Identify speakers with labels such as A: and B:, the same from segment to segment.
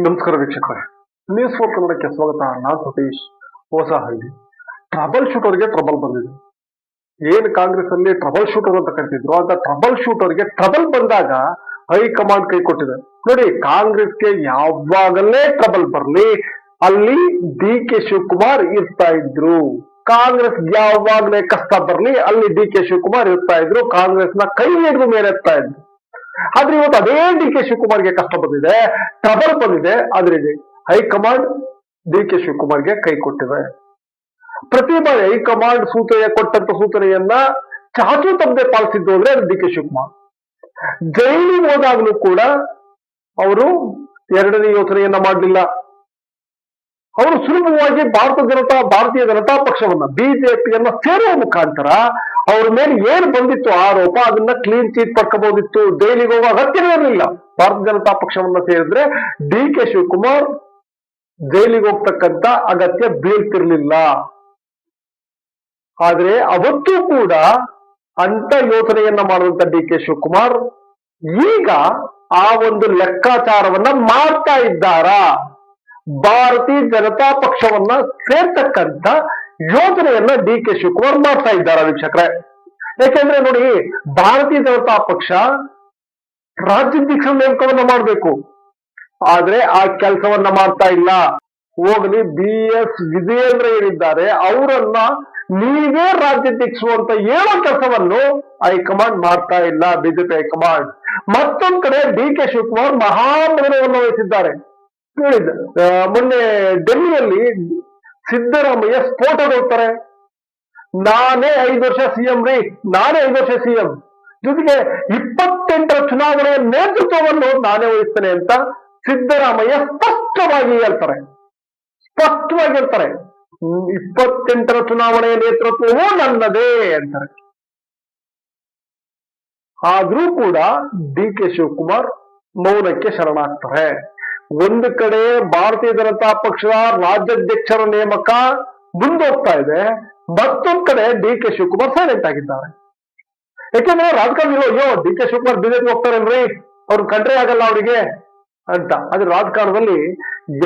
A: ನಮಸ್ಕಾರ ವೀಕ್ಷಕರೇ. News four ಕನ್ನಡಕ್ಕೆ ಸ್ವಾಗತ. ನಾನು ಸತೀಶ್ ಹೊಸಹಳ್ಳಿ. ಟ್ರಬಲ್ ಶೂಟರ್ಗೆ ಟ್ರಬಲ್ ಬಂದಿದೆ. ಏನ್ ಕಾಂಗ್ರೆಸ್ ಅಲ್ಲಿ ಟ್ರಬಲ್ ಶೂಟರ್ ಅಂತ ಕರಿತಿದ್ರು? ಅಂತ ಟ್ರಬಲ್ ಶೂಟರ್ಗೆ ಟ್ರಬಲ್ ಬಂದಾಗ ಹೈಕಮಾಂಡ್ ಕೈ ಕೊಟ್ಟಿದೆ. ನೋಡಿ, ಕಾಂಗ್ರೆಸ್ಗೆ ಯಾವಾಗಲೇ ಟ್ರಬಲ್ ಬರ್ಲಿ, ಅಲ್ಲಿ ಡಿ ಕೆ ಶಿವಕುಮಾರ್ ಇರ್ತಾ ಇದ್ರು. ಕಾಂಗ್ರೆಸ್ ಯಾವಾಗಲೇ ಕಷ್ಟ ಬರ್ಲಿ, ಅಲ್ಲಿ ಡಿ ಕೆ ಶಿವಕುಮಾರ್ ಇರ್ತಾ ಇದ್ರು. ಕಾಂಗ್ರೆಸ್ನ ಕೈ ಹಿಡಿದು ಮೇಲೆ ಇರ್ತಾ ಇದ್ರು. ಆದ್ರೆ ಇವತ್ತು ಅದೇ ಡಿ ಕೆ ಶಿವಕುಮಾರ್ಗೆ ಕಷ್ಟ ಬಂದಿದೆ ಟ್ರಬಲ್ ಬಂದಿದೆ, ಆದ್ರೆ ಹೈಕಮಾಂಡ್ ಡಿ ಕೆ ಶಿವಕುಮಾರ್ಗೆ ಕೈ ಕೊಟ್ಟಿದೆ. ಪ್ರತಿ ಬಾರಿ ಹೈಕಮಾಂಡ್ ಸೂಚನೆ, ಕೊಟ್ಟಂತ ಸೂಚನೆಯನ್ನ ಚಾಚು ತಪ್ಪದೆ ಪಾಲಿಸಿದ್ದು ಅಂದ್ರೆ ಅದು ಡಿ ಕೆ ಶಿವಕುಮಾರ್. ಜೈಲಿಗೆ ಹೋದಾಗಲೂ ಕೂಡ ಅವರು ಎರಡನೇ ಯೋಚನೆಯನ್ನ ಮಾಡಲಿಲ್ಲ. ಅವರು ಸುಲಭವಾಗಿ ಭಾರತ ಜನತಾ, ಭಾರತೀಯ ಜನತಾ ಪಕ್ಷವನ್ನ ಬಿಜೆಪಿಯನ್ನ ಸೇರುವ ಮುಖಾಂತರ ಅವ್ರ ಮೇಲೆ ಏನು ಬಂದಿತ್ತು ಆರೋಪ, ಅದನ್ನ ಕ್ಲೀನ್ ಚೀಟ್ ಪಡ್ಕೋಬಹುದಿತ್ತು ದೆಹಲಿಗೆ ಹೋಗೋ ಅಗತ್ಯವೇ ಇರಲಿಲ್ಲ. ಭಾರತ ಜನತಾ ಪಕ್ಷವನ್ನ ಸೇರಿದ್ರೆ ಡಿ ಕೆ ಶಿವಕುಮಾರ್ ಜೈಲಿಗೆ ಹೋಗ್ತಕ್ಕಂತ ಅಗತ್ಯ ಬೀಳ್ತಿರ್ಲಿಲ್ಲ. ಆದ್ರೆ ಅವತ್ತೂ ಕೂಡ ಅಂತ ಯೋಚನೆಯನ್ನ ಮಾಡುವಂತ ಡಿ ಕೆ ಶಿವಕುಮಾರ್ ಈಗ ಆ ಒಂದು ಲೆಕ್ಕಾಚಾರವನ್ನ ಮಾಡ್ತಾ ಇದ್ದಾರಾ? ಭಾರತೀಯ ಜನತಾ ಪಕ್ಷವನ್ನ ಸೇರ್ತಕ್ಕಂತ ಯೋಜನೆಯನ್ನ ಡಿ ಕೆ ಶಿವಕುಮಾರ್ ಮಾಡ್ತಾ ಇದ್ದಾರೆ ವೀಕ್ಷಕರೇ. ಯಾಕೆಂದ್ರೆ ನೋಡಿ, ಭಾರತೀಯ ಜನತಾ ಪಕ್ಷ ರಾಜ್ಯಾಧ್ಯಕ್ಷ ನೇಮಕವನ್ನ ಮಾಡಬೇಕು. ಆದ್ರೆ ಆ ಕೆಲಸವನ್ನ ಮಾಡ್ತಾ ಇಲ್ಲ. ಹೋಗಲಿ, ಬಿ ಎಸ್ ವಿಜಯೇಂದ್ರ ಏನಿದ್ದಾರೆ ಅವರನ್ನ ನೀವೇ ರಾಜ್ಯಾಧ್ಯಕ್ಷರು ಅಂತ ಹೇಳೋ ಕೆಲಸವನ್ನು ಹೈಕಮಾಂಡ್ ಮಾಡ್ತಾ ಇಲ್ಲ, ಬಿಜೆಪಿ ಹೈಕಮಾಂಡ್. ಮತ್ತೊಂದ್ ಕಡೆ ಡಿ ಕೆ ಶಿವಕುಮಾರ್ ಮಹಾಮೌನವನ್ನು ವಹಿಸಿದ್ದಾರೆ. ಮೊನ್ನೆ ಡೆಲ್ಲಿಯಲ್ಲಿ ಸಿದ್ದರಾಮಯ್ಯ ಸ್ಫೋಟಗೊಳ್ತಾರೆ ನಾನೇ ಐದು ವರ್ಷ ಸಿಎಂ ರೀ. ನಾನೇ ಐದು ವರ್ಷ ಸಿಎಂ ಜೊತೆಗೆ ಇಪ್ಪತ್ತೆಂಟರ ಚುನಾವಣೆಯ ನೇತೃತ್ವವನ್ನು ನಾನೇ ವಹಿಸ್ತೇನೆ ಅಂತ ಸಿದ್ದರಾಮಯ್ಯ ಸ್ಪಷ್ಟವಾಗಿ ಹೇಳ್ತಾರೆ. ಸ್ಪಷ್ಟವಾಗಿ ಹೇಳ್ತಾರೆ. ಇಪ್ಪತ್ತೆಂಟರ ಚುನಾವಣೆಯ ನೇತೃತ್ವವೂ ನನ್ನದೇ ಅಂತಾರೆ. ಆದ್ರೂ ಕೂಡ ಡಿ ಕೆ ಶಿವಕುಮಾರ್ ಮೌನಕ್ಕೆ ಶರಣಾಗ್ತಾರೆ. ಒಂದು ಕಡೆ ಭಾರತೀಯ ಜನತಾ ಪಕ್ಷದ ರಾಜ್ಯಾಧ್ಯಕ್ಷರ ನೇಮಕ ಮುಂದೋಗ್ತಾ ಇದೆ. ಮತ್ತೊಂದ್ ಕಡೆ ಡಿ ಕೆ ಶಿವಕುಮಾರ್ ಸೈಲೆಂಟ್ ಆಗಿದ್ದಾರೆ. ಯಾಕೆಂದ್ರೆ ರಾಜಕಾರಣಿಗಳು ಅಯ್ಯೋ, ಡಿ ಕೆ ಶಿವಕುಮಾರ್ ಬಿಜೆಪಿ ಹೋಗ್ತಾರಲ್ರಿ ಅವ್ರು ಕಂಡ್ರೆ ಆಗಲ್ಲ ಅವರಿಗೆ ಅಂತ. ಅದ್ರ ರಾಜಕಾರಣದಲ್ಲಿ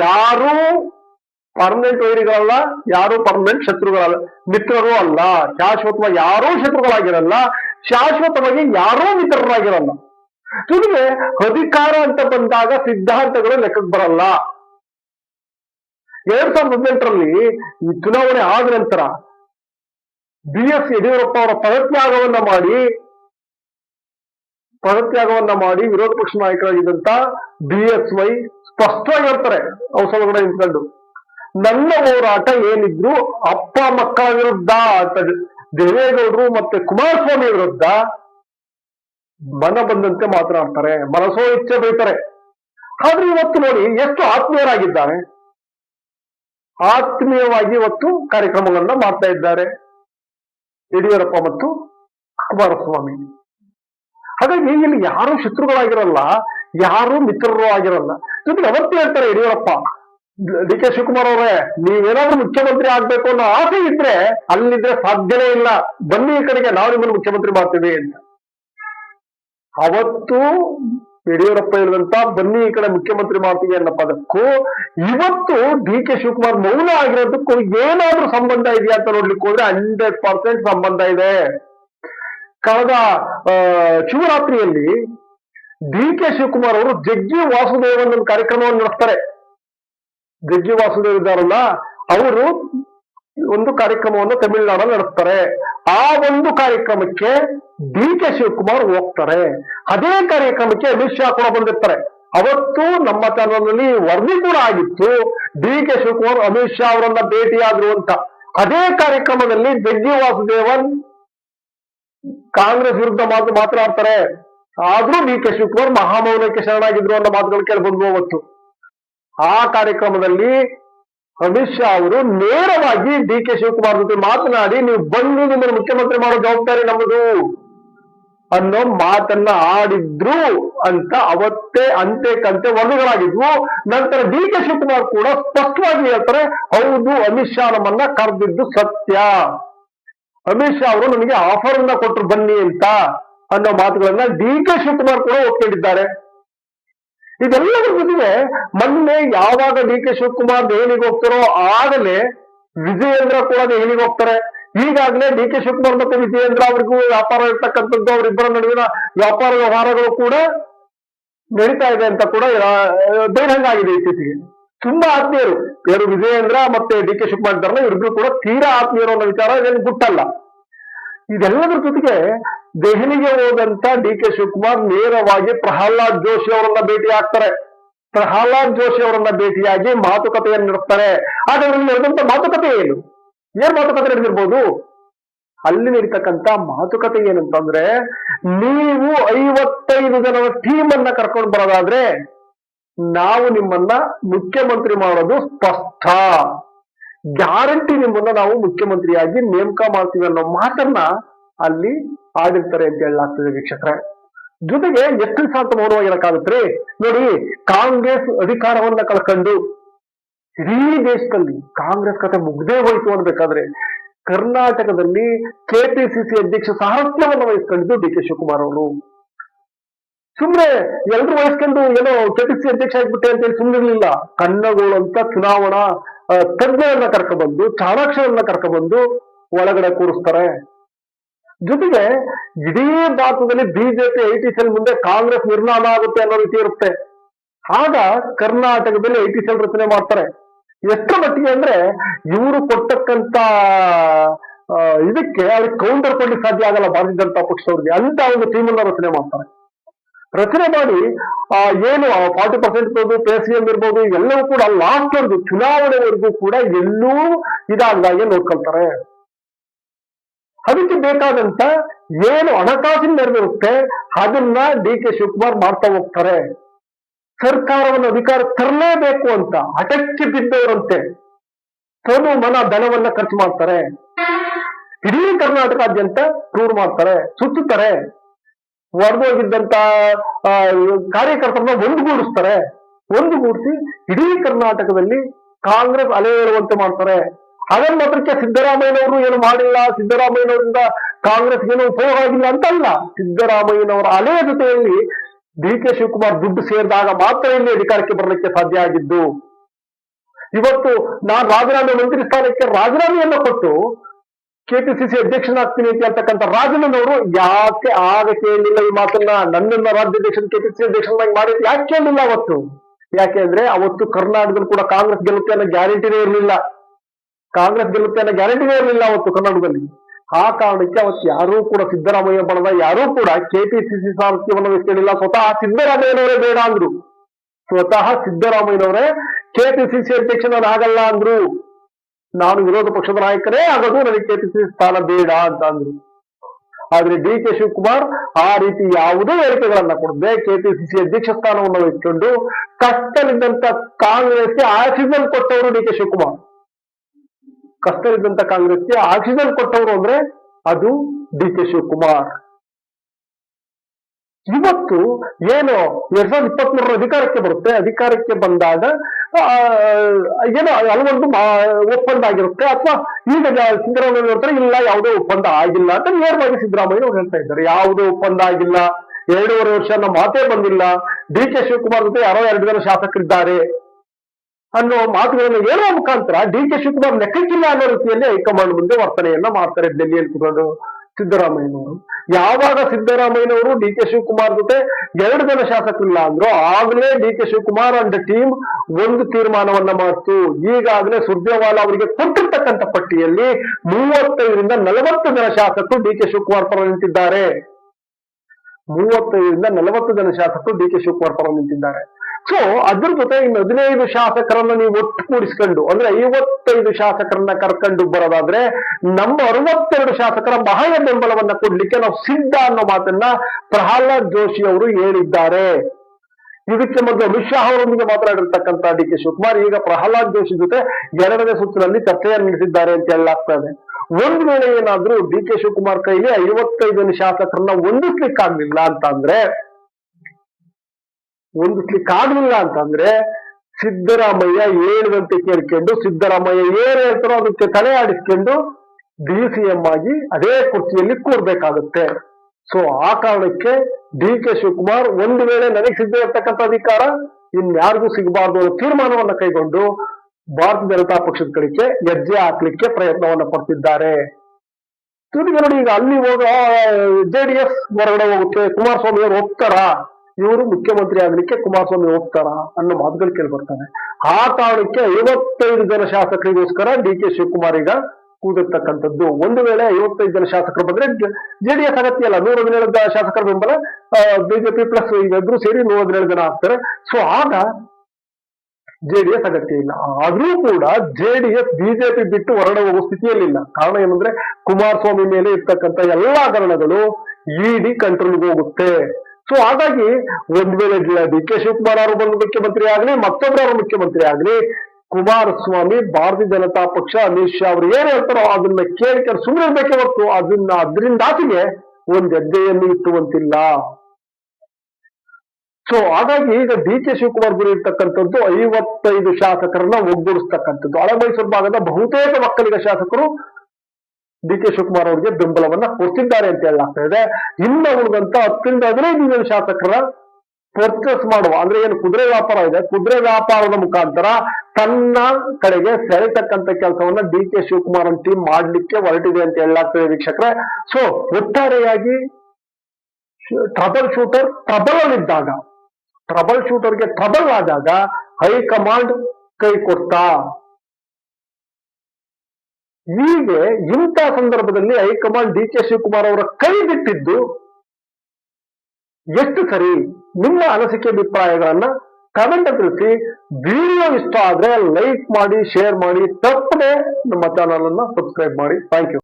A: ಯಾರು ಪರ್ಮನೆಂಟ್ ವೈರಿಗಳಲ್ಲ, ಯಾರು ಪರ್ಮನೆಂಟ್ ಶತ್ರುಗಳಲ್ಲ, ಮಿತ್ರರು ಅಲ್ಲ. ಶಾಶ್ವತವಾಗಿ ಯಾರೂ ಶತ್ರುಗಳಾಗಿರಲ್ಲ. ಶಾಶ್ವತವಾಗಿ ಯಾರೂ ಮಿತ್ರರಾಗಿರಲ್ಲ. ಜೊತೆಗೆ ಅಧಿಕಾರ ಅಂತ ಬಂದಾಗ ಸಿದ್ಧಾಂತಗಳು ಲೆಕ್ಕಕ್ಕೆ ಬರಲ್ಲ. ಎರಡ್ ಸಾವಿರದ ಹದಿನೆಂಟರಲ್ಲಿ ಈ ಚುನಾವಣೆ ಆದ ನಂತರ ಬಿ ಎಸ್ ಯಡಿಯೂರಪ್ಪ ಅವರ ಪದತ್ಯಾಗವನ್ನ ಮಾಡಿ ಪದತ್ಯಾಗವನ್ನ ಮಾಡಿ ವಿರೋಧ ಪಕ್ಷ ನಾಯಕರಾಗಿದ್ದಂತ ಬಿ ಎಸ್ ವೈ ಸ್ಪಷ್ಟವಾಗಿ ಹೇಳ್ತಾರೆ ಅವಸರಗಳ ನಿಂತ್ಕೊಂಡು ನನ್ನ ಹೋರಾಟ ಏನಿದ್ರು ಅಪ್ಪ ಮಕ್ಕಳ ವಿರುದ್ಧ, ಅಂತ ದೇವೇಗೌಡರು ಮತ್ತೆ ಕುಮಾರಸ್ವಾಮಿ ವಿರುದ್ಧ ಮನ ಬಂದಂತೆ ಮಾತನಾಡ್ತಾರೆ ಮನಸೋ ಇಚ್ಛೆ ಬೈತಾರೆ. ಆದ್ರೆ ಇವತ್ತು ನೋಡಿ ಎಷ್ಟು ಆತ್ಮೀಯರಾಗಿದ್ದಾರೆ. ಆತ್ಮೀಯವಾಗಿ ಇವತ್ತು ಕಾರ್ಯಕ್ರಮಗಳನ್ನ ಮಾಡ್ತಾ ಇದ್ದಾರೆ. ಯಡಿಯೂರಪ್ಪ ಮತ್ತು ಕುಮಾರಸ್ವಾಮಿ. ಹಾಗಾಗಿ ಇಲ್ಲಿ ಯಾರು ಶತ್ರುಗಳಾಗಿರಲ್ಲ, ಯಾರು ಮಿತ್ರರು ಆಗಿರಲ್ಲ. ಜೊತೆಗೆ ಅವತ್ತು ಹೇಳ್ತಾರೆ ಯಡಿಯೂರಪ್ಪ, ಡಿ ಕೆ ಶಿವಕುಮಾರ್ ಅವರೇ, ನೀವೇನಾದ್ರೂ ಮುಖ್ಯಮಂತ್ರಿ ಆಗ್ಬೇಕು ಅನ್ನೋ ಆಸೆ ಇದ್ರೆ, ಅಲ್ಲಿದ್ರೆ ಸಾಧ್ಯನೇ ಇಲ್ಲ. ಬನ್ನಿ ಈ ಕಡೆಗೆ, ನಾವು ನಿಮ್ಮನ್ನು ಮುಖ್ಯಮಂತ್ರಿ ಮಾಡ್ತೀವಿ ಅಂತ. ಅವತ್ತು ಯಡಿಯೂರಪ್ಪ ಹೇಳಿದಂತ, ಬನ್ನಿ ಈ ಕಡೆ ಮುಖ್ಯಮಂತ್ರಿ ಮಾಡ್ತೀವಿ ಅನ್ನೋ ಪದಕ್ಕೂ ಇವತ್ತು ಡಿ ಕೆ ಶಿವಕುಮಾರ್ ಮೌನ ಆಗಿರೋದಕ್ಕೂ ಏನಾದ್ರೂ ಸಂಬಂಧ ಇದೆಯಾ ಅಂತ ನೋಡ್ಲಿಕ್ಕೆ ಹೋದ್ರೆ ಹಂಡ್ರೆಡ್ ಪರ್ಸೆಂಟ್ ಸಂಬಂಧ ಇದೆ. ಕಳೆದ ಶಿವರಾತ್ರಿಯಲ್ಲಿ ಡಿ ಕೆ ಶಿವಕುಮಾರ್ ಅವರು ಜಗ್ಗಿ ವಾಸುದೇವನ ಕಾರ್ಯಕ್ರಮವನ್ನು ನಡೆಸ್ತಾರೆ. ಜಗ್ಗಿ ವಾಸುದೇವ್ ಇದ್ದಾರಲ್ಲ, ಅವರು ಒಂದು ಕಾರ್ಯಕ್ರಮವನ್ನು ತಮಿಳುನಾಡಲ್ಲಿ ನಡೆಸ್ತಾರೆ. ಆ ಒಂದು ಕಾರ್ಯಕ್ರಮಕ್ಕೆ ಡಿ ಕೆ ಶಿವಕುಮಾರ್ ಹೋಗ್ತಾರೆ. ಅದೇ ಕಾರ್ಯಕ್ರಮಕ್ಕೆ ಅಮಿತ್ ಶಾ ಕೂಡ ಬಂದಿರ್ತಾರೆ. ಅವತ್ತು ನಮ್ಮ ಚಾನಲ್ನಲ್ಲಿ ವರದಿ ಕೂಡ ಆಗಿತ್ತು. ಡಿ ಕೆ ಶಿವಕುಮಾರ್, ಅಮಿತ್ ಶಾ ಅವರನ್ನ ಭೇಟಿಯಾದ್ರು ಅಂತ. ಅದೇ ಕಾರ್ಯಕ್ರಮದಲ್ಲಿ ಜಗ್ಗಿ ವಾಸುದೇವನ್ ಕಾಂಗ್ರೆಸ್ ವಿರುದ್ಧ ಮಾತು ಮಾತನಾಡ್ತಾರೆ. ಆದ್ರೂ ಡಿ ಕೆ ಶಿವಕುಮಾರ್ ಮಹಾಮೌನಕ್ಕೆ ಶರಣಾಗಿದ್ರು ಅನ್ನೋ ಮಾತುಗಳು ಕೇಳಿ ಬಂದ್ವು ಅವತ್ತು. ಆ ಕಾರ್ಯಕ್ರಮದಲ್ಲಿ ಅಮಿತ್ ಶಾ ಅವರು ನೇರವಾಗಿ ಡಿ ಕೆ ಶಿವಕುಮಾರ್ ಜೊತೆ ಮಾತನಾಡಿ, ನೀವು ಬಂದು ನಿಮ್ಮನ್ನು ಮುಖ್ಯಮಂತ್ರಿ ಮಾಡೋ ಜವಾಬ್ದಾರಿ ನಮ್ಮದು ಅನ್ನೋ ಮಾತನ್ನ ಆಡಿದ್ರು ಅಂತ ಅವತ್ತೇ ಅಂತೆ ಕಂತೆ ವರದಿಗಳಾಗಿದ್ವು. ನಂತರ ಡಿ ಕೆ ಶಿವಕುಮಾರ್ ಕೂಡ ಸ್ಪಷ್ಟವಾಗಿ ಹೇಳ್ತಾರೆ, ಹೌದು, ಅಮಿತ್ ಶಾ ನಮ್ಮನ್ನ ಕರೆದಿದ್ದು ಸತ್ಯ. ಅಮಿತ್ ಶಾ ಅವರು ನಮಗೆ ಆಫರ್ ಅನ್ನ ಕೊಟ್ಟರು ಬನ್ನಿ ಅಂತ ಅನ್ನೋ ಮಾತುಗಳನ್ನ ಡಿ ಕೆ ಶಿವಕುಮಾರ್ ಕೂಡ ಒಪ್ಕೊಂಡಿದ್ದಾರೆ. ಇದೆಲ್ಲದರ ಜೊತೆಗೆ ಮೊನ್ನೆ ಯಾವಾಗ ಡಿ ಕೆ ಶಿವಕುಮಾರ್ ದೆಹಲಿಗೆ ಹೋಗ್ತಾರೋ ಆಗಲೇ ವಿಜಯೇಂದ್ರ ಕೂಡ ದೆಹಲಿಗೆ ಹೋಗ್ತಾರೆ. ಈಗಾಗಲೇ ಡಿ ಕೆ ಶಿವಕುಮಾರ್ ಮತ್ತೆ ವಿಜಯೇಂದ್ರ ಅವ್ರಿಗೂ ವ್ಯಾಪಾರ ಇರ್ತಕ್ಕಂಥದ್ದು, ಅವರಿಬ್ಬರ ನಡುವಿನ ವ್ಯಾಪಾರ ವ್ಯವಹಾರಗಳು ಕೂಡ ನಡೀತಾ ಇದೆ ಅಂತ ಕೂಡ ಬೇಡಂಗಾಗಿದೆ ಇತ್ತೀಚೆಗೆ. ತುಂಬಾ ಆತ್ಮೀಯರು, ಇವರು ವಿಜಯೇಂದ್ರ ಮತ್ತೆ ಡಿ ಕೆ ಶಿವಕುಮಾರ್ ಇದ್ದಾರಲ್ಲ, ಇವರಿಬ್ರು ಕೂಡ ತೀರಾ ಆತ್ಮೀಯರು ಅನ್ನೋ ವಿಚಾರ ಇದನ್ನು ಗುಟ್ಟಲ್ಲ. ಇದೆಲ್ಲದರ ಜೊತೆಗೆ ದೆಹಲಿಗೆ ಹೋದಂತ ಡಿ ಕೆ ಶಿವಕುಮಾರ್ ನೇರವಾಗಿ ಪ್ರಹ್ಲಾದ್ ಜೋಶಿ ಅವರನ್ನ ಭೇಟಿ ಆಗ್ತಾರೆ. ಪ್ರಹ್ಲಾದ್ ಜೋಶಿ ಅವರನ್ನ ಭೇಟಿಯಾಗಿ ಮಾತುಕತೆಯನ್ನು ನಡೆಸ್ತಾರೆ. ಆದ್ರೆ ನಡೆದಂತ ಮಾತುಕತೆ ಏನು? ಏನ್ ಮಾತುಕತೆ ನಡೆದಿರ್ಬೋದು? ಅಲ್ಲಿ ನಡೀತಕ್ಕಂತ ಮಾತುಕತೆ ಏನಂತಂದ್ರೆ, ನೀವು ಐವತ್ತೈದು ಜನರ ಟೀಮ್ ಅನ್ನ ಕರ್ಕೊಂಡು ಬರೋದಾದ್ರೆ, ನಾವು ನಿಮ್ಮನ್ನ ಮುಖ್ಯಮಂತ್ರಿ ಮಾಡೋದು ಸ್ಪಷ್ಟ. ಗ್ಯಾರಂಟಿ ನಿಮ್ಮನ್ನ ನಾವು ಮುಖ್ಯಮಂತ್ರಿಯಾಗಿ ನೇಮಕ ಮಾಡ್ತೀವಿ ಅನ್ನೋ ಮಾತನ್ನ ಅಲ್ಲಿ ಆಡಿರ್ತಾರೆ ಅಂತ ಹೇಳಲಾಗ್ತದೆ ವೀಕ್ಷಕರೇ. ಜೊತೆಗೆ ಎಷ್ಟು ಶಾಂತ ಅಂತ ನೋಡಿ, ಕಾಂಗ್ರೆಸ್ ಅಧಿಕಾರವನ್ನ ಕಳ್ಕೊಂಡು ಇಡೀ ದೇಶದಲ್ಲಿ ಕಾಂಗ್ರೆಸ್ ಕತೆ ಮುಗ್ದೇ ಹೋಯ್ತು ಅನ್ಬೇಕಾದ್ರೆ ಕರ್ನಾಟಕದಲ್ಲಿ ಕೆಪಿಸಿಸಿ ಅಧ್ಯಕ್ಷ ಸಾರಥ್ಯವನ್ನು ವಹಿಸ್ಕೊಂಡಿದ್ದು ಡಿ ಕೆ ಶಿವಕುಮಾರ್ ಅವರು. ಸುಮ್ನೆ ಎಲ್ರು ವಹಿಸ್ಕೊಂಡು ಏನೋ ಕೆಪಿಸಿ ಅಧ್ಯಕ್ಷ ಆಗ್ಬಿಟ್ಟೆ ಅಂತ ಹೇಳಿ ಸುಮ್ಮನಿರ್ಲಿಲ್ಲ ಕಣ್ಣಗೋಳಂತ ಚುನಾವಣಾ ತಜ್ಞರನ್ನ ಕರ್ಕೊಬಂದು ಚಾಣಾಕ್ಷರನ್ನ ಕರ್ಕೊಬಂದು ಒಳಗಡೆ ಕೂರಿಸ್ತಾರೆ. ಜೊತೆಗೆ ಇಡೀ ಭಾರತದಲ್ಲಿ ಬಿಜೆಪಿ ಐಟಿ ಸೆಲ್ ಮುಂದೆ ಕಾಂಗ್ರೆಸ್ ನಿರ್ನಾಮ ಆಗುತ್ತೆ ಅನ್ನೋ ರೀತಿ ಇರುತ್ತೆ. ಆಗ ಕರ್ನಾಟಕದಲ್ಲಿ ಐಟಿ ಸೆಲ್ ರಚನೆ ಮಾಡ್ತಾರೆ. ಎಷ್ಟರ ಮಟ್ಟಿಗೆ ಅಂದ್ರೆ ಇವರು ಕೊಟ್ಟಕ್ಕಂತ ಇದಕ್ಕೆ ಅಲ್ಲಿ ಕೌಂಟರ್ ಕೊಡ್ಲಿಕ್ಕೆ ಸಾಧ್ಯ ಆಗಲ್ಲ ಭಾರತೀಯ ಜನತಾ ಪಕ್ಷದವ್ರಿಗೆ. ಅಂತ ಒಂದು ಟೀಮ್ ಅನ್ನ ರಚನೆ ಮಾಡ್ತಾರೆ. ರಚನೆ ಮಾಡಿ ಆ, ಏನು ಫಾರ್ಟಿ ಪರ್ಸೆಂಟ್ ಇರ್ಬೋದು ಪೇ ಎಂ ಇರ್ಬೋದು ಎಲ್ಲವೂ ಕೂಡ ಲಾಸ್ಟ್ ವರೆಗೂ ಚುನಾವಣೆವರೆಗೂ ಕೂಡ ಎಲ್ಲೂ ಇದಾಗದಾಗೆ ನೋಡ್ಕೊಳ್ತಾರೆ. ಅದಕ್ಕೆ ಬೇಕಾದಂತ ಏನು ಹಣಕಾಸಿನ ನೆರವಿರುತ್ತೆ ಅದನ್ನ ಡಿ ಕೆ ಶಿವಕುಮಾರ್ ಮಾಡ್ತಾ ಹೋಗ್ತಾರೆ. ಸರ್ಕಾರವನ್ನು ಅಧಿಕಾರ ತರಲೇಬೇಕು ಅಂತ ಹಠಕ್ಕೆ ಬಿದ್ದವರಂತೆ ತನು ಮನ ಧನವನ್ನ ಖರ್ಚು ಮಾಡ್ತಾರೆ. ಇಡೀ ಕರ್ನಾಟಕಾದ್ಯಂತ ಟೂರ್ ಮಾಡ್ತಾರೆ ಸುತ್ತುತ್ತಾರೆ. ಹೊರದೋಗಿದ್ದಂತ ಆ, ಕಾರ್ಯಕರ್ತರನ್ನ ಒಂದುಗೂಡಿಸ್ತಾರೆ. ಒಂದುಗೂಡಿಸಿ ಇಡೀ ಕರ್ನಾಟಕದಲ್ಲಿ ಕಾಂಗ್ರೆಸ್ ಅಲೆ ಹೇಳುವಂತೆ ಮಾಡ್ತಾರೆ. ಅದನ್ನ ಮಾತ್ರಕ್ಕೆ ಸಿದ್ದರಾಮಯ್ಯನವರು ಏನು ಮಾಡಿಲ್ಲ ಸಿದ್ದರಾಮಯ್ಯನವರಿಂದ ಕಾಂಗ್ರೆಸ್ ಏನು ಉಪಯೋಗ ಆಗಿಲ್ಲ ಅಂತಲ್ಲ. ಸಿದ್ದರಾಮಯ್ಯನವರ ಅಲೆಯ ಜೊತೆಯಲ್ಲಿ ಡಿ ಕೆ ಶಿವಕುಮಾರ್ ದುಡ್ಡು ಸೇರಿದಾಗ ಮಾತ್ರ ಇಲ್ಲಿ ಅಧಿಕಾರಕ್ಕೆ ಬರಲಿಕ್ಕೆ ಸಾಧ್ಯ ಆಗಿದ್ದು. ಇವತ್ತು ನಾನು ರಾಜೀನಾಮೆ ಮಂತ್ರಿ ಸ್ಥಾನಕ್ಕೆ ರಾಜೀನಾಮೆಯನ್ನ ಕೊಟ್ಟು ಕೆಪಿಸಿಸಿ ಅಧ್ಯಕ್ಷನಾಗ್ತೀನಿ ಅಂತ ಹೇಳ್ತಕ್ಕಂಥ ರಾಜಣ್ಣನವರು ಯಾಕೆ ಆಗ ಕೇಳಲಿಲ್ಲ ಈ ಮಾತನ್ನ? ನನ್ನನ್ನ ರಾಜ್ಯಾಧ್ಯಕ್ಷ ಕೆಪಿಸಿಸಿ ಅಧ್ಯಕ್ಷನಾಗಿ ಮಾಡಿ ಯಾಕೆ ಕೇಳಲಿಲ್ಲ ಅವತ್ತು? ಯಾಕೆ ಅಂದ್ರೆ ಅವತ್ತು ಕರ್ನಾಟಕದಲ್ಲಿ ಕೂಡ ಕಾಂಗ್ರೆಸ್ ಗೆಲ್ಲುತ್ತೆ ಅನ್ನೋ ಗ್ಯಾರಂಟಿನೇ ಇರಲಿಲ್ಲ. ಕಾಂಗ್ರೆಸ್ ಗೆಲ್ಲುತ್ತೆ ಅನ್ನೋ ಗ್ಯಾರಂಟಿನೇ ಇರಲಿಲ್ಲ ಅವತ್ತು ಕರ್ನಾಟಕದಲ್ಲಿ. ಆ ಕಾರಣಕ್ಕೆ ಅವತ್ತು ಯಾರೂ ಕೂಡ ಸಿದ್ದರಾಮಯ್ಯ ಬಳದ ಯಾರೂ ಕೂಡ ಕೆಪಿಸಿಸಿ ಸಾಮರ್ಥ್ಯವನ್ನು ವಹಿಸ್ಕೊಂಡಿಲ್ಲ ಸ್ವತಃ ಸಿದ್ದರಾಮಯ್ಯನವರೇ ಬೇಡ ಅಂದ್ರು. ಸ್ವತಃ ಸಿದ್ದರಾಮಯ್ಯನವರೇ ಕೆಪಿಸಿಸಿ ಅಧ್ಯಕ್ಷ ಆಗಲ್ಲ ಅಂದ್ರು. ನಾನು ವಿರೋಧ ಪಕ್ಷದ ನಾಯಕರೇ ಆಗದು, ನನಗೆ ಕೆಪಿಸಿಸಿ ಸ್ಥಾನ ಬೇಡ ಅಂತ ಅಂದ್ರು. ಆದ್ರೆ ಡಿ ಕೆ ಶಿವಕುಮಾರ್ ಆ ರೀತಿ ಯಾವುದೇ ಹೇಳಿಕೆಗಳನ್ನ ಕೊಡದೆ ಕೆಪಿಸಿಸಿ ಅಧ್ಯಕ್ಷ ಸ್ಥಾನವನ್ನು ವಹಿಸಿಕೊಂಡು ಕಷ್ಟಲಿದ್ದಂತ ಕಾಂಗ್ರೆಸ್ಗೆ ಆಕ್ಸಿಜನ್ ಕೊಟ್ಟವರು ಡಿ ಕೆ ಶಿವಕುಮಾರ್. ಕಷ್ಟಲಿದ್ದಂತ ಕಾಂಗ್ರೆಸ್ಗೆ ಆಕ್ಸಿಜನ್ ಕೊಟ್ಟವರು ಅಂದ್ರೆ ಅದು ಡಿ ಕೆ ಶಿವಕುಮಾರ್. ಇವತ್ತು ಏನು ಎರಡ್ ಸಾವಿರದ ಇಪ್ಪತ್ತ್ ಮೂರರ ಅಧಿಕಾರಕ್ಕೆ ಬರುತ್ತೆ. ಅಧಿಕಾರಕ್ಕೆ ಬಂದಾಗ ಏನೋ ಹಲವೊಂದು ಒಪ್ಪಂದ ಆಗಿರುತ್ತೆ. ಅಥವಾ ಈಗ ಸಿದ್ದರಾಮಯ್ಯ ಹೇಳ್ತಾರೆ ಇಲ್ಲ, ಯಾವುದೇ ಒಪ್ಪಂದ ಆಗಿಲ್ಲ ಅಂತ ನೇರವಾಗಿ ಸಿದ್ದರಾಮಯ್ಯ ಅವ್ರು ಹೇಳ್ತಾ ಇದ್ದಾರೆ. ಯಾವುದೇ ಒಪ್ಪಂದ ಆಗಿಲ್ಲ, ಎರಡೂವರೆ ವರ್ಷ ನಮ್ಮ ಮಾತೇ ಬಂದಿಲ್ಲ. ಡಿ ಕೆ ಶಿವಕುಮಾರ್ ಜೊತೆ ಯಾರೋ ಎರಡು ಜನ ಶಾಸಕರಿದ್ದಾರೆ ಅನ್ನೋ ಮಾತುಗಳನ್ನು ಹೇಳುವ ಮುಖಾಂತರ ಡಿ ಕೆ ಶಿವಕುಮಾರ್ ಲೆಕ್ಕಕ್ಕಿಲ್ಲ ಅನ್ನೋ ರೀತಿಯಲ್ಲಿ ಹೈಕಮಾಂಡ್ ಮುಂದೆ ವರ್ತನೆಯನ್ನ ಮಾಡ್ತಾರೆ. ಡೆಲ್ಲಿಯಲ್ಲಿ ಕೂತ್ಕೊಂಡು ಸಿದ್ದರಾಮಯ್ಯನವರು. ಯಾವಾಗ ಸಿದ್ದರಾಮಯ್ಯನವರು ಡಿ ಕೆ ಶಿವಕುಮಾರ್ ಜೊತೆ ಎರಡು ಜನ ಶಾಸಕರಿಲ್ಲ ಅಂದ್ರು ಆಗಲೇ D K Shivakumar and team ಒಂದು ತೀರ್ಮಾನವನ್ನ ಮಾಡ್ತು. ಈಗಾಗಲೇ ಸುರ್ಜೇವಾಲಾ ಅವರಿಗೆ ಕೊಟ್ಟಿರ್ತಕ್ಕಂಥ ಪಟ್ಟಿಯಲ್ಲಿ ಮೂವತ್ತೈದರಿಂದ ನಲವತ್ತು ಜನ ಶಾಸಕರು ಡಿ ಕೆ ಶಿವಕುಮಾರ್ ಪರ ನಿಂತಿದ್ದಾರೆ. ಮೂವತ್ತೈದರಿಂದ ನಲವತ್ತು ಜನ ಶಾಸಕರು ಡಿ ಕೆ ಶಿವಕುಮಾರ್ ಪರ ನಿಂತಿದ್ದಾರೆ. ಸೊ ಅದ್ರ ಜೊತೆ ಇನ್ನು ಹದಿನೈದು ಶಾಸಕರನ್ನ ನೀವು ಒಟ್ಟು ಕೂಡಿಸ್ಕೊಂಡು, ಅಂದ್ರೆ ಐವತ್ತೈದು ಶಾಸಕರನ್ನ ಕರ್ಕೊಂಡು ಬರೋದಾದ್ರೆ ನಮ್ಮ ಅರವತ್ತೆರಡು ಶಾಸಕರ ಬಹಳ ಬೆಂಬಲವನ್ನ ಕೊಡ್ಲಿಕ್ಕೆ ನಾವು ಸಿದ್ಧ ಅನ್ನೋ ಮಾತನ್ನ ಪ್ರಹ್ಲಾದ್ ಜೋಶಿ ಅವರು ಹೇಳಿದ್ದಾರೆ. ಇದಕ್ಕೆ ಮೊದಲು ಅಮಿತ್ ಶಾ ಅವರೊಂದಿಗೆ ಮಾತನಾಡಿರ್ತಕ್ಕಂಥ ಡಿ ಕೆ ಶಿವಕುಮಾರ್, ಈಗ ಪ್ರಹ್ಲಾದ್ ಜೋಶಿ ಜೊತೆ ಎರಡನೇ ಸುತ್ತಿನಲ್ಲಿ ಚರ್ಚೆಯನ್ನು ನಡೆಸಿದ್ದಾರೆ ಅಂತ ಹೇಳಲಾಗ್ತಾ ಇದೆ ಒಂದ್ ವೇಳೆ ಏನಾದ್ರೂ ಡಿ ಕೆ ಶಿವಕುಮಾರ್ ಕೈಲಿ ಐವತ್ತೈದು ಶಾಸಕರನ್ನ ಹೊಂದಿಸ್ಲಿಕ್ಕಾಗ್ಲಿಲ್ಲ ಅಂತ ಅಂದ್ರೆ ಹೊಂದಿಸ್ಲಿಕ್ಕಾಗ್ಲಿಲ್ಲ ಅಂತಂದ್ರೆ ಸಿದ್ದರಾಮಯ್ಯ ಹೇಳಿದಂತೆ ಕೇಳ್ಕೊಂಡು ಸಿದ್ದರಾಮಯ್ಯ ಏನ್ ಹೇಳ್ತಾರೋ ಅದಕ್ಕೆ ತಲೆ ಆಡಿಸ್ಕೊಂಡು ಡಿ ಸಿ ಎಂ ಆಗಿ ಅದೇ ಕುರ್ಚಿಯಲ್ಲಿ ಕೂರ್ಬೇಕಾಗುತ್ತೆ. ಸೊ ಆ ಕಾರಣಕ್ಕೆ ಡಿ ಕೆ ಶಿವಕುಮಾರ್ ಒಂದು ವೇಳೆ ನನಗೆ ಸಿದ್ಧ ಅಧಿಕಾರ ಇನ್ಯಾರಿಗೂ ಸಿಗಬಾರ್ದು ಅನ್ನೋ ತೀರ್ಮಾನವನ್ನ ಕೈಗೊಂಡು ಭಾರತ ಜನತಾ ಪಕ್ಷದ ಕಡೆಗೆ ಹೆಜ್ಜೆ ಹಾಕ್ಲಿಕ್ಕೆ ಪ್ರಯತ್ನವನ್ನ ಪಡ್ತಿದ್ದಾರೆ. ನೋಡಿ, ಈಗ ಅಲ್ಲಿ ಹೋಗ ಜೆಡಿಎಸ್ ಹೊರಗಡೆ ಹೋಗುತ್ತೆ, ಕುಮಾರಸ್ವಾಮಿ ಅವರು ಹೋಗ್ತಾರಾ? ಇವರು ಮುಖ್ಯಮಂತ್ರಿ ಆಗಲಿಕ್ಕೆ ಕುಮಾರಸ್ವಾಮಿ ಹೋಗ್ತಾರಾ ಅನ್ನೋ ಮಾತುಗಳು ಕೇಳಿ ಬರ್ತಾನೆ ಆ ಕಾರಣಕ್ಕೆ ಐವತ್ತೈದು ಜನ ಶಾಸಕರಿಗೋಸ್ಕರ ಡಿ ಕೆ ಶಿವಕುಮಾರ್ ಈಗ ಕೂದಿರ್ತಕ್ಕಂಥದ್ದು ಒಂದು ವೇಳೆ ಐವತ್ತೈದು ಜನ ಶಾಸಕರು ಬಂದ್ರೆ ಜೆಡಿಎಸ್ ಅಗತ್ಯ ಅಲ್ಲ. ನೂರ ಹದಿನೇಳು ಶಾಸಕರ ಬೆಂಬಲ ಬಿಜೆಪಿ ಪ್ಲಸ್ ಇವೆಲ್ಲರೂ ಸೇರಿ ನೂರ ಹದಿನೇಳು ಜನ ಆಗ್ತಾರೆ. ಸೊ ಆಗ ಜೆಡಿಎಸ್ ಅಗತ್ಯ ಇಲ್ಲ. ಆದ್ರೂ ಕೂಡ ಜೆಡಿಎಸ್ ಬಿಜೆಪಿ ಬಿಟ್ಟು ಹೊರಡ ಹೋಗುವ ಸ್ಥಿತಿಯಲ್ಲಿಲ್ಲ. ಕಾರಣ ಏನಂದ್ರೆ ಕುಮಾರಸ್ವಾಮಿ ಮೇಲೆ ಇರ್ತಕ್ಕಂಥ ಎಲ್ಲಾ ಹಗರಣಗಳು ಇಡಿ ಕಂಟ್ರೋಲ್ಗೆ ಹೋಗುತ್ತೆ. ಸೊ ಹಾಗಾಗಿ ಒಂದ್ ವೇಳೆ ಡಿ ಕೆ ಶಿವಕುಮಾರ್ ಅವರು ಬಂದು ಮುಖ್ಯಮಂತ್ರಿ ಆಗ್ಲಿ ಮತ್ತೊಬ್ಬರವರು ಮುಖ್ಯಮಂತ್ರಿ ಆಗ್ಲಿ, ಕುಮಾರಸ್ವಾಮಿ, ಭಾರತೀಯ ಜನತಾ ಪಕ್ಷ, ಅಮಿತ್ ಶಾ ಅವರು ಏನ್ ಹೇಳ್ತಾರೋ ಅದನ್ನ ಕೇಳ್ಕೊಂಡು ಸುಮ್ಮನೆ ಇರ್ಬೇಕೆ ಹೊರತು ಅದನ್ನ ಅದರಿಂದಾಚೆಗೆ ಒಂದ್ ಹೆಜ್ಜೆಯನ್ನು ಇಟ್ಟುವಂತಿಲ್ಲ. ಸೊ ಹಾಗಾಗಿ ಈಗ ಡಿ ಕೆ ಶಿವಕುಮಾರ್ ಗುರು ಇರ್ತಕ್ಕಂಥದ್ದು ಐವತ್ತೈದು ಶಾಸಕರನ್ನ ಒಗ್ಗೂಡಿಸ್ತಕ್ಕಂಥದ್ದು. ಮೈಸೂರು ಭಾಗದ ಬಹುತೇಕ ಒಕ್ಕಲಿಗ ಶಾಸಕರು ಡಿ ಕೆ ಶಿವಕುಮಾರ್ ಅವರಿಗೆ ಬೆಂಬಲವನ್ನ ಕೊಡ್ತಿದ್ದಾರೆ ಅಂತ ಹೇಳಲಾಗ್ತಾ ಇದೆ. ಇನ್ನ ಉಳಿದಂತ ಹತ್ತರಿಂದ ಹದಿನೈದು ಜನ ಶಾಸಕರ ಪರ್ಚೇಸ್ ಮಾಡುವ, ಅಂದ್ರೆ ಏನು ಕುದುರೆ ವ್ಯಾಪಾರ ಇದೆ, ಕುದುರೆ ವ್ಯಾಪಾರದ ಮುಖಾಂತರ ತನ್ನ ಕಡೆಗೆ ಸೆಳೆತಕ್ಕಂತ ಕೆಲಸವನ್ನ ಡಿ ಕೆ ಶಿವಕುಮಾರ್ ಟೀಮ್ ಮಾಡ್ಲಿಕ್ಕೆ ಹೊರಟಿದೆ ಅಂತ ಹೇಳಲಾಗ್ತದೆ ವೀಕ್ಷಕರೇ. ಸೊ ಒಟ್ಟಾರೆಯಾಗಿ ಟ್ರಬಲ್ ಶೂಟರ್ ಟ್ರಬಲ್ ಅಲ್ಲಿದ್ದಾಗ ಟ್ರಬಲ್ ಶೂಟರ್ಗೆ ಟ್ರಬಲ್ ಆದಾಗ ಹೈಕಮಾಂಡ್ ಕೈ ಕೊಡ್ತಾ ಹೀಗೆ ಇಂಥ ಸಂದರ್ಭದಲ್ಲಿ ಹೈಕಮಾಂಡ್ ಡಿ ಕೆ ಶಿವಕುಮಾರ್ ಅವರ ಕೈ ಬಿಟ್ಟಿದ್ದು ಎಷ್ಟು ಸರಿ? ನಿಮ್ಮ ಅನಿಸಿಕೆ ಅಭಿಪ್ರಾಯಗಳನ್ನ ಕಮೆಂಟ್ ತಿಳಿಸಿ. ವಿಡಿಯೋ ಇಷ್ಟ ಆದ್ರೆ ಲೈಕ್ ಮಾಡಿ ಶೇರ್ ಮಾಡಿ, ತಪ್ಪದೆ ನಮ್ಮ ಚಾನಲ್ ಅನ್ನ ಸಬ್ಸ್ಕ್ರೈಬ್ ಮಾಡಿ. Thank you